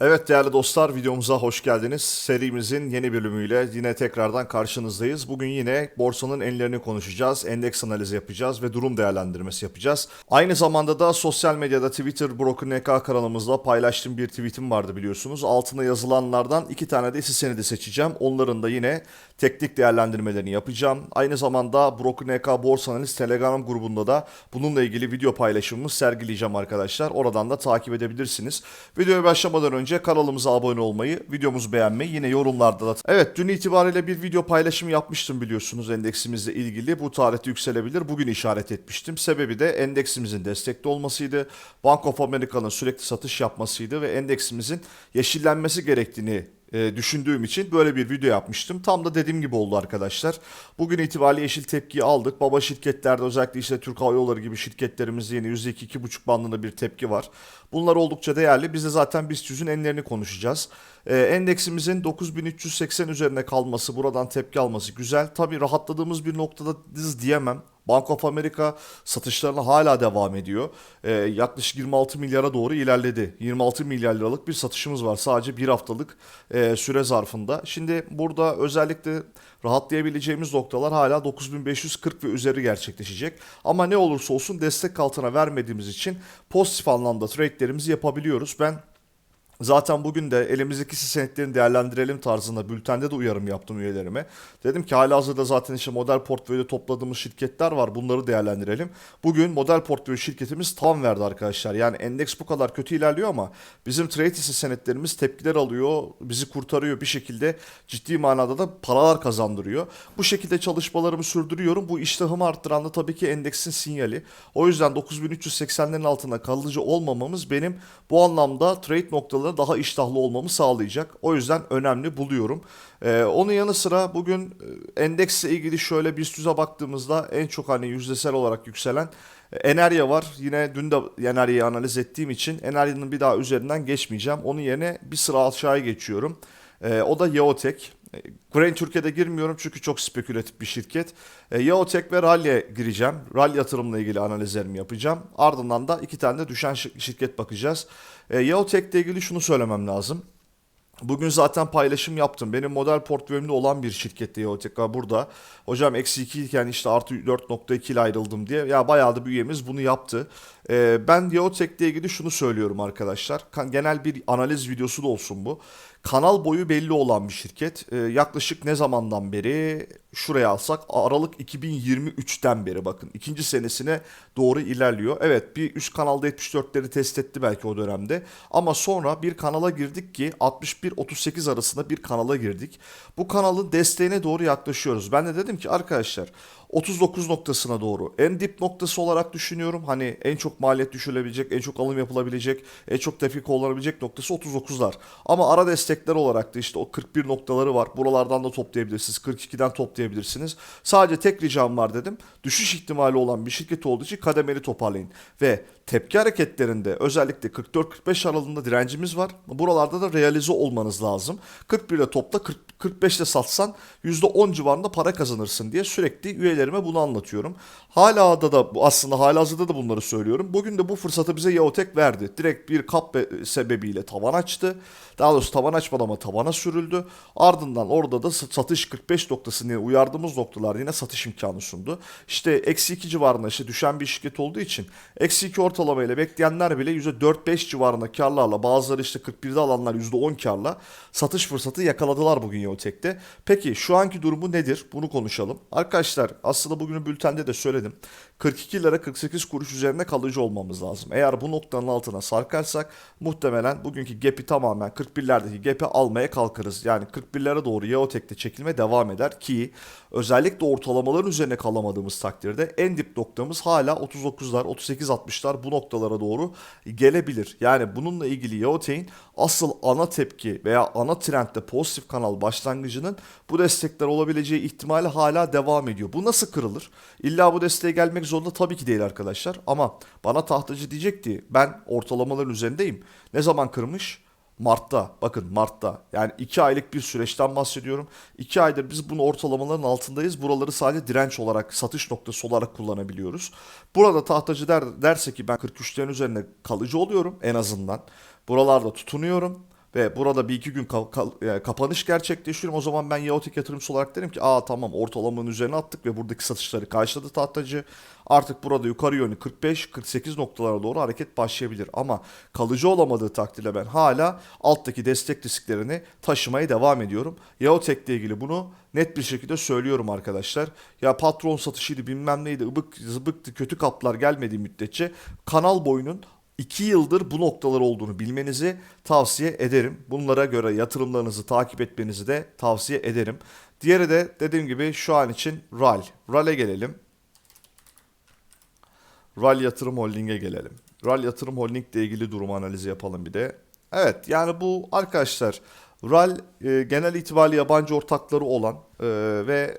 Evet değerli dostlar videomuza hoş geldiniz. Serimizin yeni bölümüyle yine tekrardan karşınızdayız. Bugün yine borsanın enlerini konuşacağız, endeks analizi yapacağız ve durum değerlendirmesi yapacağız. Aynı zamanda da sosyal medyada Twitter Broker NK kanalımızda paylaştığım bir tweetim vardı biliyorsunuz. Altına yazılanlardan iki tane de hisse senedi seçeceğim. Onların da yine teknik değerlendirmelerini yapacağım. Aynı zamanda Broker NK Borsa Analiz Telegram grubunda da bununla ilgili video paylaşımımı sergileyeceğim arkadaşlar. Oradan da takip edebilirsiniz. Videoya başlamadan önce kanalımıza abone olmayı, videomuzu beğenmeyi, yine yorumlarda da... Evet dün itibariyle bir video paylaşımı yapmıştım biliyorsunuz endeksimizle ilgili. Bu tarihte yükselebilir. Bugün işaret etmiştim. Sebebi de endeksimizin destekli olmasıydı. Bank of America'nın sürekli satış yapmasıydı ve endeksimizin yeşillenmesi gerektiğini e, düşündüğüm için böyle bir video yapmıştım. Tam da dediğim gibi oldu arkadaşlar. Bugün itibariyle yeşil tepkiyi aldık. Baba şirketlerde özellikle işte Türk Hava Yolları gibi şirketlerimizde yine %2-2,5 bandında bir tepki var. Bunlar oldukça değerli. Biz de zaten BIST 100'ün enlerini konuşacağız. E, endeksimizin 9380 üzerine kalması, buradan tepki alması güzel. Tabii rahatladığımız bir noktada diz diyemem. Bank of America satışlarına hala devam ediyor. Ee, yaklaşık 26 milyara doğru ilerledi. 26 milyar liralık bir satışımız var sadece bir haftalık e, süre zarfında. Şimdi burada özellikle rahatlayabileceğimiz noktalar hala 9540 ve üzeri gerçekleşecek. Ama ne olursa olsun destek altına vermediğimiz için pozitif anlamda trade'lerimizi yapabiliyoruz. Ben Zaten bugün de elimizdeki senetlerini değerlendirelim tarzında bültende de uyarım yaptım üyelerime. Dedim ki hala hazırda zaten işte model portföyde topladığımız şirketler var bunları değerlendirelim. Bugün model portföy şirketimiz tam verdi arkadaşlar. Yani endeks bu kadar kötü ilerliyor ama bizim trade hisse senetlerimiz tepkiler alıyor, bizi kurtarıyor bir şekilde ciddi manada da paralar kazandırıyor. Bu şekilde çalışmalarımı sürdürüyorum. Bu iştahımı arttıran da tabii ki endeksin sinyali. O yüzden 9380'lerin altında kalıcı olmamamız benim bu anlamda trade noktaları daha iştahlı olmamı sağlayacak. O yüzden önemli buluyorum. Ee, onun yanı sıra bugün e, endeksle ilgili şöyle bir süze baktığımızda en çok hani yüzdesel olarak yükselen e, Enerya var. Yine dün de Enerya'yı analiz ettiğim için Enerya'nın bir daha üzerinden geçmeyeceğim. Onun yerine bir sıra aşağıya geçiyorum. Ee, o da Yeotek. E, Grain Türkiye'de girmiyorum çünkü çok spekülatif bir şirket. E, Yeotek ve Rally'e gireceğim. Rally yatırımla ilgili analizlerimi yapacağım. Ardından da iki tane de düşen şir- şirket bakacağız. E, Yeotek'le ilgili şunu söylemem lazım. Bugün zaten paylaşım yaptım. Benim model portföyümde olan bir şirkette var burada. Hocam eksi 2 iken işte artı 4.2 ile ayrıldım diye. Ya bayağı da bir üyemiz bunu yaptı. Ee, ben Yeotek'le ilgili şunu söylüyorum arkadaşlar. Genel bir analiz videosu da olsun bu. Kanal boyu belli olan bir şirket. Ee, yaklaşık ne zamandan beri şuraya alsak Aralık 2023'ten beri bakın. ikinci senesine doğru ilerliyor. Evet bir üst kanalda 74'leri test etti belki o dönemde. Ama sonra bir kanala girdik ki 61-38 arasında bir kanala girdik. Bu kanalın desteğine doğru yaklaşıyoruz. Ben de dedim ki arkadaşlar 39 noktasına doğru en dip noktası olarak düşünüyorum. Hani en çok maliyet düşülebilecek, en çok alım yapılabilecek, en çok tepki kullanabilecek noktası 39'lar. Ama ara destekler olarak da işte o 41 noktaları var. Buralardan da toplayabilirsiniz. 42'den toplayabilirsiniz. Sadece tek ricam var dedim. Düşüş ihtimali olan bir şirket olduğu için kademeli toparlayın. Ve tepki hareketlerinde özellikle 44-45 aralığında direncimiz var. Buralarda da realize olmanız lazım. 41 ile topla 40 45'te satsan %10 civarında para kazanırsın diye sürekli üyelerime bunu anlatıyorum. Hala da da aslında halihazırda da bunları söylüyorum. Bugün de bu fırsatı bize Yeotek verdi. Direkt bir kap be- sebebiyle tavan açtı. Daha doğrusu tavan açmadı ama tavana sürüldü. Ardından orada da sa- satış 45 noktası diye uyardığımız noktalar yine satış imkanı sundu. İşte eksi 2 civarında işte düşen bir şirket olduğu için eksi 2 ortalama ile bekleyenler bile %4-5 civarında karlarla bazıları işte 41'de alanlar %10 karla satış fırsatı yakaladılar bugün Yeotek'te. Peki şu anki durumu nedir? Bunu konuşalım. Arkadaşlar aslında bugünün bültende de söyledim. 42 lira 48 kuruş üzerinde kalıcı olmamız lazım. Eğer bu noktanın altına sarkarsak muhtemelen bugünkü gap'i tamamen 41'lerdeki gap'i almaya kalkarız. Yani 41'lere doğru Yeotek'te çekilme devam eder ki özellikle ortalamaların üzerine kalamadığımız takdirde en dip noktamız hala 39'lar 38-60'lar bu noktalara doğru gelebilir. Yani bununla ilgili Yeotek'in asıl ana tepki veya ana trendde pozitif kanal başlangıcının bu destekler olabileceği ihtimali hala devam ediyor. Bu nasıl kırılır? İlla bu desteğe gelmek zorunda tabii ki değil arkadaşlar. Ama bana tahtacı diyecekti ben ortalamaların üzerindeyim. Ne zaman kırmış? Mart'ta bakın Mart'ta yani 2 aylık bir süreçten bahsediyorum. 2 aydır biz bunu ortalamaların altındayız. Buraları sadece direnç olarak satış noktası olarak kullanabiliyoruz. Burada tahtacı der, derse ki ben 43'lerin üzerinde kalıcı oluyorum en azından. Buralarda tutunuyorum. Ve burada bir iki gün ka- ka- e, kapanış gerçekleştiriyorum. O zaman ben Yaotik yatırımcısı olarak derim ki aa tamam ortalamanın üzerine attık ve buradaki satışları karşıladı tahtacı. Artık burada yukarı yönlü 45-48 noktalara doğru hareket başlayabilir. Ama kalıcı olamadığı takdirde ben hala alttaki destek risklerini taşımaya devam ediyorum. Yaotek'le ilgili bunu net bir şekilde söylüyorum arkadaşlar. Ya patron satışıydı bilmem neydi ıbık zıbıktı kötü kaplar gelmediği müddetçe kanal boyunun 2 yıldır bu noktalar olduğunu bilmenizi tavsiye ederim. Bunlara göre yatırımlarınızı takip etmenizi de tavsiye ederim. Diğeri de dediğim gibi şu an için RAL. RAL'e gelelim. RAL Yatırım Holding'e gelelim. RAL Yatırım Holding ile ilgili durum analizi yapalım bir de. Evet yani bu arkadaşlar RAL e, genel itibariyle yabancı ortakları olan e, ve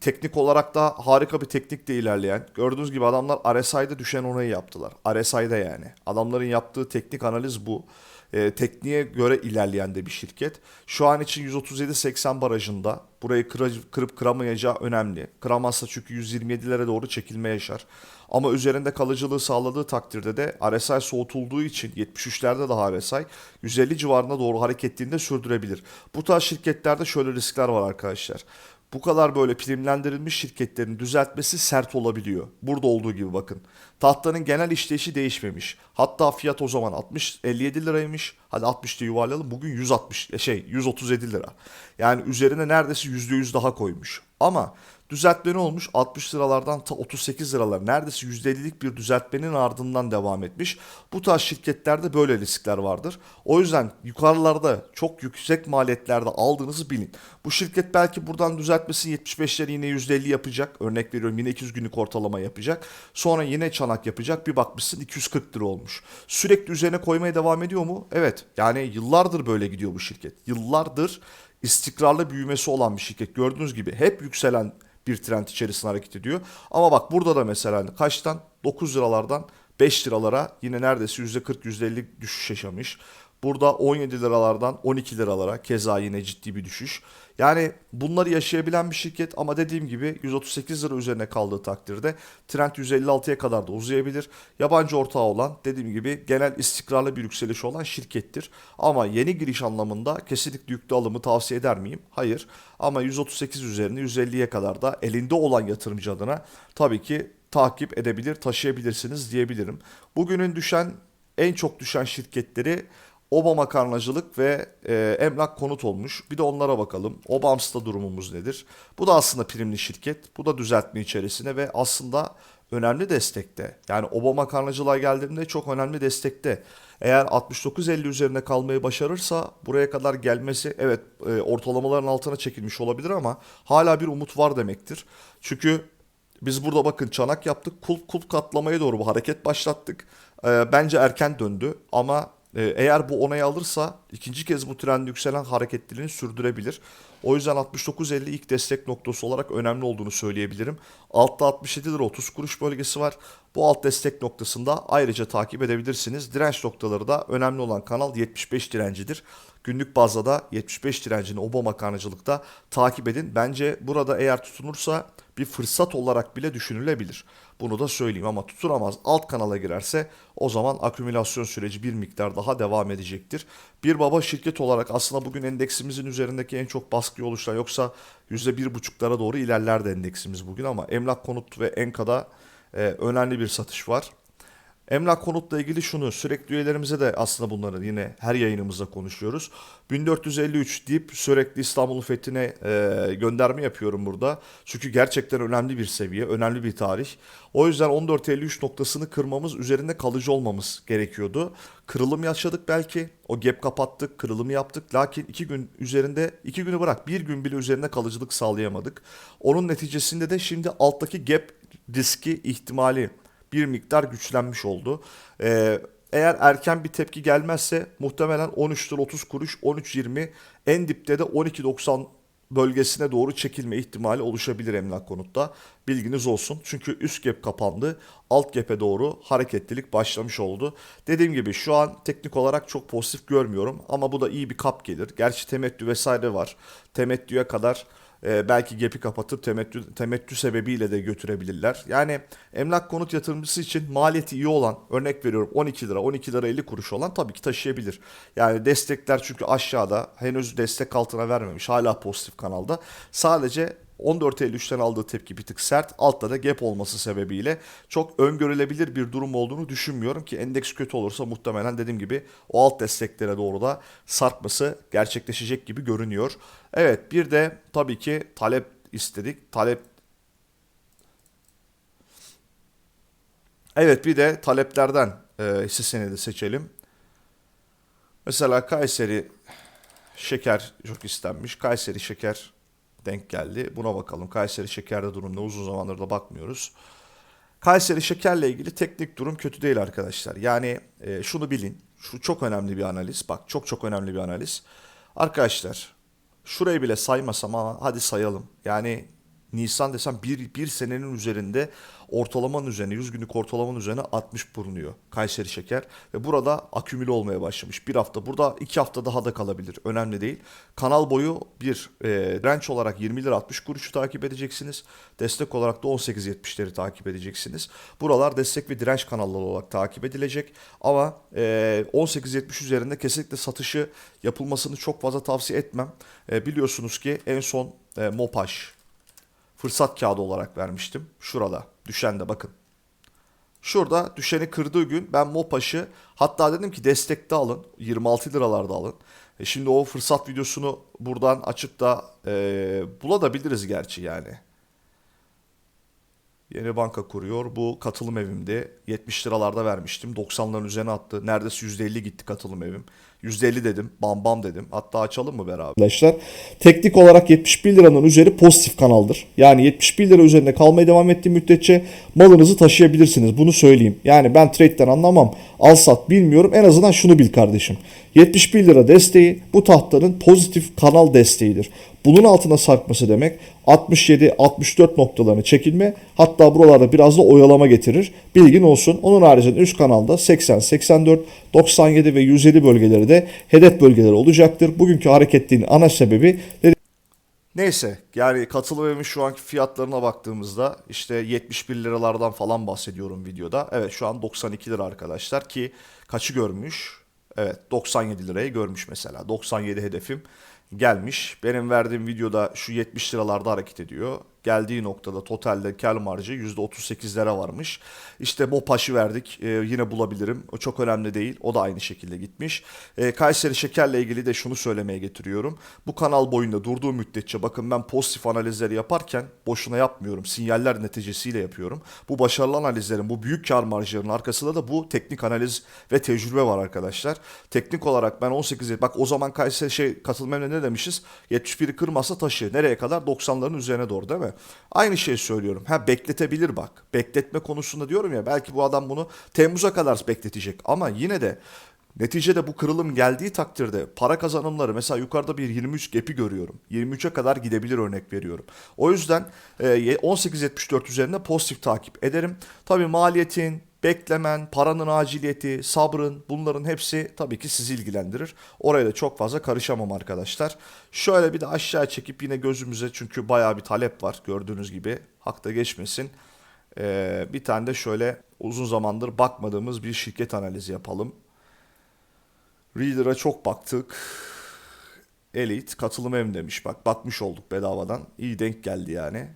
teknik olarak da harika bir teknikle ilerleyen. Gördüğünüz gibi adamlar RSI'de düşen onayı yaptılar. RSI'de yani. Adamların yaptığı teknik analiz bu. E, tekniğe göre ilerleyen de bir şirket. Şu an için 137.80 barajında. Burayı kıra- kırıp kıramayacağı önemli. Kıramazsa çünkü 127'lere doğru çekilme yaşar. Ama üzerinde kalıcılığı sağladığı takdirde de RSI soğutulduğu için 73'lerde daha RSI 150 civarına doğru hareketliğini de sürdürebilir. Bu tarz şirketlerde şöyle riskler var arkadaşlar bu kadar böyle primlendirilmiş şirketlerin düzeltmesi sert olabiliyor. Burada olduğu gibi bakın. Tahtanın genel işleyişi değişmemiş. Hatta fiyat o zaman 60 57 liraymış. Hadi 60 diye yuvarlayalım. Bugün 160 şey 137 lira. Yani üzerine neredeyse %100 daha koymuş. Ama düzeltme ne olmuş? 60 liralardan ta 38 liralar. Neredeyse %50'lik bir düzeltmenin ardından devam etmiş. Bu tarz şirketlerde böyle riskler vardır. O yüzden yukarılarda çok yüksek maliyetlerde aldığınızı bilin. Bu şirket belki buradan düzeltmesi 75'leri yine %50 yapacak. Örnek veriyorum yine 200 günlük ortalama yapacak. Sonra yine çanak yapacak. Bir bakmışsın 240 lira olmuş. Sürekli üzerine koymaya devam ediyor mu? Evet. Yani yıllardır böyle gidiyor bu şirket. Yıllardır istikrarlı büyümesi olan bir şirket. Gördüğünüz gibi hep yükselen bir trend içerisinde hareket ediyor. Ama bak burada da mesela kaçtan? 9 liralardan 5 liralara yine neredeyse %40 %50 düşüş yaşamış. Burada 17 liralardan 12 liralara keza yine ciddi bir düşüş. Yani bunları yaşayabilen bir şirket ama dediğim gibi 138 lira üzerine kaldığı takdirde trend 156'ya kadar da uzayabilir. Yabancı ortağı olan dediğim gibi genel istikrarlı bir yükseliş olan şirkettir. Ama yeni giriş anlamında kesinlikle yüklü alımı tavsiye eder miyim? Hayır. Ama 138 üzerine 150'ye kadar da elinde olan yatırımcı adına tabii ki takip edebilir, taşıyabilirsiniz diyebilirim. Bugünün düşen en çok düşen şirketleri Oba makarnacılık ve e, emlak konut olmuş. Bir de onlara bakalım. Obams'ta durumumuz nedir? Bu da aslında primli şirket. Bu da düzeltme içerisinde ve aslında önemli destekte. Yani Oba makarnacılığa geldiğinde çok önemli destekte. Eğer 69.50 üzerine kalmayı başarırsa buraya kadar gelmesi evet e, ortalamaların altına çekilmiş olabilir ama hala bir umut var demektir. Çünkü biz burada bakın çanak yaptık. Kulp kulp katlamaya doğru bu hareket başlattık. E, bence erken döndü ama Eğer bu onayı alırsa ikinci kez bu trend yükselen hareketliliğini sürdürebilir. O yüzden 69.50 ilk destek noktası olarak önemli olduğunu söyleyebilirim. Altta 67 lira 30 kuruş bölgesi var. Bu alt destek noktasında ayrıca takip edebilirsiniz. Direnç noktaları da önemli olan kanal 75 direncidir. Günlük bazda da 75 direncini Obama karnıcılıkta takip edin. Bence burada eğer tutunursa bir fırsat olarak bile düşünülebilir. Bunu da söyleyeyim ama tutunamaz alt kanala girerse o zaman akümülasyon süreci bir miktar daha devam edecektir. Bir baba şirket olarak aslında bugün endeksimizin üzerindeki en çok baskıyı oluşturan yoksa %1.5'lara doğru ilerlerdi endeksimiz bugün ama emlak konut ve enkada e, önemli bir satış var. Emlak konutla ilgili şunu sürekli üyelerimize de aslında bunları yine her yayınımızda konuşuyoruz. 1453 deyip sürekli İstanbul'un fethine e, gönderme yapıyorum burada. Çünkü gerçekten önemli bir seviye, önemli bir tarih. O yüzden 1453 noktasını kırmamız, üzerinde kalıcı olmamız gerekiyordu. Kırılım yaşadık belki. O gap kapattık, kırılımı yaptık. Lakin iki gün üzerinde, iki günü bırak bir gün bile üzerinde kalıcılık sağlayamadık. Onun neticesinde de şimdi alttaki gap riski ihtimali bir miktar güçlenmiş oldu. Ee, eğer erken bir tepki gelmezse muhtemelen 13 lira 30 kuruş 13.20 en dipte de 12.90 bölgesine doğru çekilme ihtimali oluşabilir emlak konutta. Bilginiz olsun. Çünkü üst gap kapandı. Alt gap'e doğru hareketlilik başlamış oldu. Dediğim gibi şu an teknik olarak çok pozitif görmüyorum ama bu da iyi bir kap gelir. Gerçi temettü vesaire var. Temettüye kadar e, belki gap'i kapatıp temettü, temettü sebebiyle de götürebilirler. Yani emlak konut yatırımcısı için maliyeti iyi olan örnek veriyorum 12 lira 12 lira 50 kuruş olan tabii ki taşıyabilir. Yani destekler çünkü aşağıda henüz destek altına vermemiş hala pozitif kanalda. Sadece 14.53'ten aldığı tepki bir tık sert. Altta da gap olması sebebiyle çok öngörülebilir bir durum olduğunu düşünmüyorum ki endeks kötü olursa muhtemelen dediğim gibi o alt desteklere doğru da sarkması gerçekleşecek gibi görünüyor. Evet bir de tabii ki talep istedik. Talep Evet bir de taleplerden e, hisse senedi seçelim. Mesela Kayseri şeker çok istenmiş. Kayseri şeker denk geldi. Buna bakalım. Kayseri şekerde durum ne? Uzun zamandır da bakmıyoruz. Kayseri şekerle ilgili teknik durum kötü değil arkadaşlar. Yani e, şunu bilin. Şu çok önemli bir analiz. Bak çok çok önemli bir analiz. Arkadaşlar şurayı bile saymasam ama hadi sayalım. Yani Nisan desem bir, bir senenin üzerinde ortalamanın üzerine 100 günlük ortalamanın üzerine 60 bulunuyor Kayseri şeker ve burada akümüle olmaya başlamış. Bir hafta burada iki hafta daha da kalabilir önemli değil. Kanal boyu bir e, direnç olarak 20 lira 60 kuruşu takip edeceksiniz. Destek olarak da 18.70'leri takip edeceksiniz. Buralar destek ve direnç kanalları olarak takip edilecek ama e, 18.70 üzerinde kesinlikle satışı yapılmasını çok fazla tavsiye etmem. E, biliyorsunuz ki en son e, Mopaş fırsat kağıdı olarak vermiştim. Şurada düşende bakın. Şurada düşeni kırdığı gün ben Mopaş'ı hatta dedim ki destekte alın 26 liralarda alın. E şimdi o fırsat videosunu buradan açıp da e, bulabiliriz gerçi yani. Yeni banka kuruyor. Bu katılım evimdi. 70 liralarda vermiştim. 90'ların üzerine attı. Neredeyse %50 gitti katılım evim. %50 dedim. Bam bam dedim. Hatta açalım mı beraber? arkadaşlar. Teknik olarak 71 liranın üzeri pozitif kanaldır. Yani 71 lira üzerinde kalmaya devam ettiği müddetçe malınızı taşıyabilirsiniz. Bunu söyleyeyim. Yani ben trade'den anlamam. Al sat bilmiyorum. En azından şunu bil kardeşim. 71 lira desteği bu tahtanın pozitif kanal desteğidir. Bunun altına sarkması demek 67-64 noktalarını çekilme hatta buralarda biraz da oyalama getirir. Bilgin olsun. Onun haricinde üst kanalda 80, 84, 97 ve 107 bölgeleri de hedef bölgeleri olacaktır. Bugünkü hareketliğin ana sebebi Neyse yani evinin şu anki fiyatlarına baktığımızda işte 71 liralardan falan bahsediyorum videoda. Evet şu an 92 lira arkadaşlar ki kaçı görmüş? Evet 97 lirayı görmüş mesela. 97 hedefim gelmiş. Benim verdiğim videoda şu 70 liralarda hareket ediyor. Geldiği noktada totalde kar marjı %38'lere varmış. İşte Mopaş'ı verdik. Ee, yine bulabilirim. O çok önemli değil. O da aynı şekilde gitmiş. Ee, Kayseri Şeker'le ilgili de şunu söylemeye getiriyorum. Bu kanal boyunda durduğu müddetçe bakın ben pozitif analizleri yaparken boşuna yapmıyorum. Sinyaller neticesiyle yapıyorum. Bu başarılı analizlerin, bu büyük kar marjlarının arkasında da bu teknik analiz ve tecrübe var arkadaşlar. Teknik olarak ben 18 bak o zaman Kayseri şey katılmamla ne demişiz? 71'i kırmazsa taşı. Nereye kadar? 90'ların üzerine doğru değil mi? Aynı şeyi söylüyorum. Ha bekletebilir bak. Bekletme konusunda diyorum ya belki bu adam bunu Temmuz'a kadar bekletecek ama yine de Neticede bu kırılım geldiği takdirde para kazanımları mesela yukarıda bir 23 gap'i görüyorum. 23'e kadar gidebilir örnek veriyorum. O yüzden e, 18.74 üzerinde pozitif takip ederim. Tabi maliyetin, beklemen, paranın aciliyeti, sabrın bunların hepsi tabii ki sizi ilgilendirir. Oraya da çok fazla karışamam arkadaşlar. Şöyle bir de aşağı çekip yine gözümüze çünkü bayağı bir talep var gördüğünüz gibi. Hakta geçmesin. Ee, bir tane de şöyle uzun zamandır bakmadığımız bir şirket analizi yapalım. Reader'a çok baktık. Elite katılım em demiş. Bak bakmış olduk bedavadan. İyi denk geldi yani.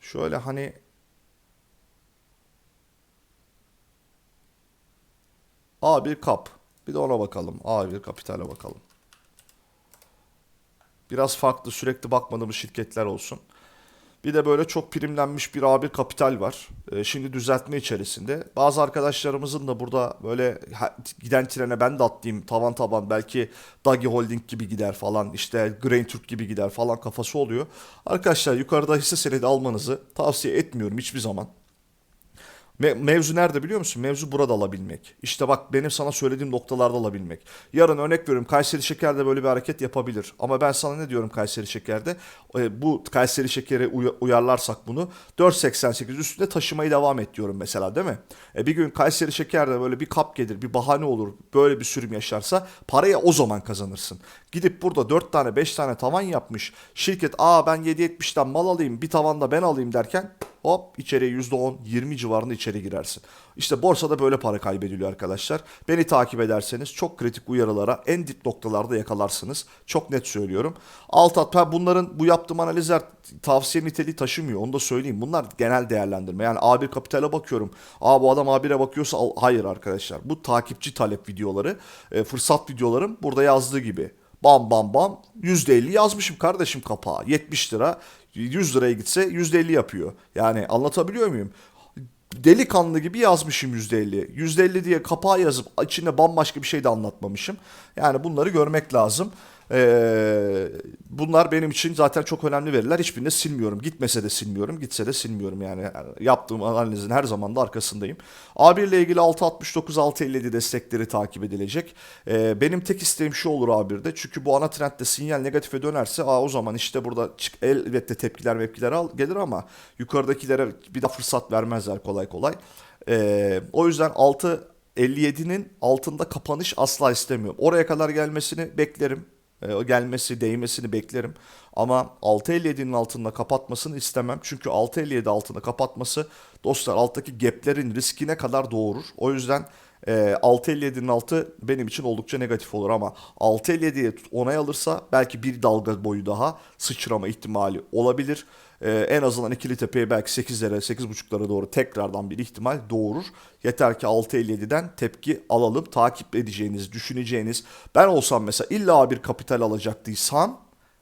Şöyle hani A1 kap. Bir de ona bakalım. A1 kapitale bakalım. Biraz farklı sürekli bakmadığımız şirketler olsun. Bir de böyle çok primlenmiş bir A1 kapital var. Ee, şimdi düzeltme içerisinde. Bazı arkadaşlarımızın da burada böyle giden trene ben de atlayayım tavan taban belki Dagi Holding gibi gider falan işte Grain Türk gibi gider falan kafası oluyor. Arkadaşlar yukarıda hisse senedi almanızı tavsiye etmiyorum hiçbir zaman. Me- mevzu nerede biliyor musun? Mevzu burada alabilmek. İşte bak benim sana söylediğim noktalarda alabilmek. Yarın örnek veriyorum Kayseri Şeker'de böyle bir hareket yapabilir. Ama ben sana ne diyorum Kayseri Şeker'de? E, bu Kayseri Şeker'e uy- uyarlarsak bunu 4.88 üstünde taşımayı devam et diyorum mesela değil mi? E, bir gün Kayseri Şeker'de böyle bir kap gelir, bir bahane olur, böyle bir sürüm yaşarsa parayı o zaman kazanırsın. Gidip burada 4 tane 5 tane tavan yapmış. Şirket aa ben 7.70'ten mal alayım bir tavanda ben alayım derken hop içeriye %10 20 civarında içeri girersin. İşte borsada böyle para kaybediliyor arkadaşlar. Beni takip ederseniz çok kritik uyarılara en dip noktalarda yakalarsınız. Çok net söylüyorum. Alt at bunların bu yaptığım analizler tavsiye niteliği taşımıyor. Onu da söyleyeyim. Bunlar genel değerlendirme. Yani A1 kapitale bakıyorum. Aa bu adam A1'e bakıyorsa al- hayır arkadaşlar. Bu takipçi talep videoları, e, fırsat videolarım burada yazdığı gibi. Bam bam bam %50 yazmışım kardeşim kapağa. 70 lira 100 liraya gitse %50 yapıyor. Yani anlatabiliyor muyum? Delikanlı gibi yazmışım %50. %50 diye kapağa yazıp içinde bambaşka bir şey de anlatmamışım. Yani bunları görmek lazım. Ee, bunlar benim için zaten çok önemli veriler. Hiçbirini silmiyorum. Gitmese de silmiyorum. Gitse de silmiyorum yani. Yani Yaptığım analizin her zaman da arkasındayım. A1 ile ilgili 6.69 6.57 destekleri takip edilecek. Ee, benim tek isteğim şu olur A1'de. Çünkü bu ana trendde sinyal negatife dönerse aa, o zaman işte burada çık, elbette tepkiler mepkiler al, gelir ama yukarıdakilere bir daha fırsat vermezler kolay kolay. Ee, o yüzden 6 57'nin altında kapanış asla istemiyorum. Oraya kadar gelmesini beklerim. O gelmesi, değmesini beklerim. Ama 6.57'nin altında kapatmasını istemem. Çünkü 6.57 altında kapatması dostlar alttaki gaplerin riskine kadar doğurur. O yüzden e, 6.57'nin altı benim için oldukça negatif olur ama 6.57'ye onay alırsa belki bir dalga boyu daha sıçrama ihtimali olabilir. Ee, en azından ikili tepeye belki 8'lere 8.5'lara doğru tekrardan bir ihtimal doğurur. Yeter ki 6.57'den tepki alalım. Takip edeceğiniz, düşüneceğiniz. Ben olsam mesela illa bir kapital alacaktıysam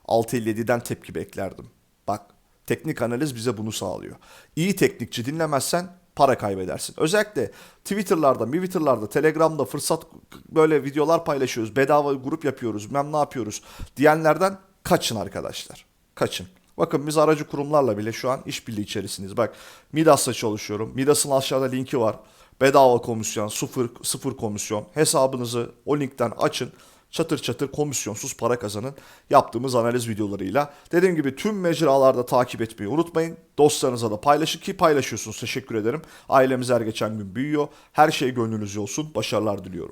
6.57'den tepki beklerdim. Bak teknik analiz bize bunu sağlıyor. İyi teknikçi dinlemezsen para kaybedersin. Özellikle Twitter'larda, Twitter'larda, Telegram'da fırsat böyle videolar paylaşıyoruz. Bedava grup yapıyoruz. Bilmem ne yapıyoruz diyenlerden kaçın arkadaşlar. Kaçın. Bakın biz aracı kurumlarla bile şu an işbirliği içerisindeyiz. Bak Midas'la çalışıyorum. Midas'ın aşağıda linki var. Bedava komisyon, sıfır, sıfır komisyon. Hesabınızı o linkten açın. Çatır çatır komisyonsuz para kazanın. Yaptığımız analiz videolarıyla. Dediğim gibi tüm mecralarda takip etmeyi unutmayın. Dostlarınıza da paylaşın ki paylaşıyorsunuz. Teşekkür ederim. Ailemiz her geçen gün büyüyor. Her şey gönlünüzce olsun. Başarılar diliyorum.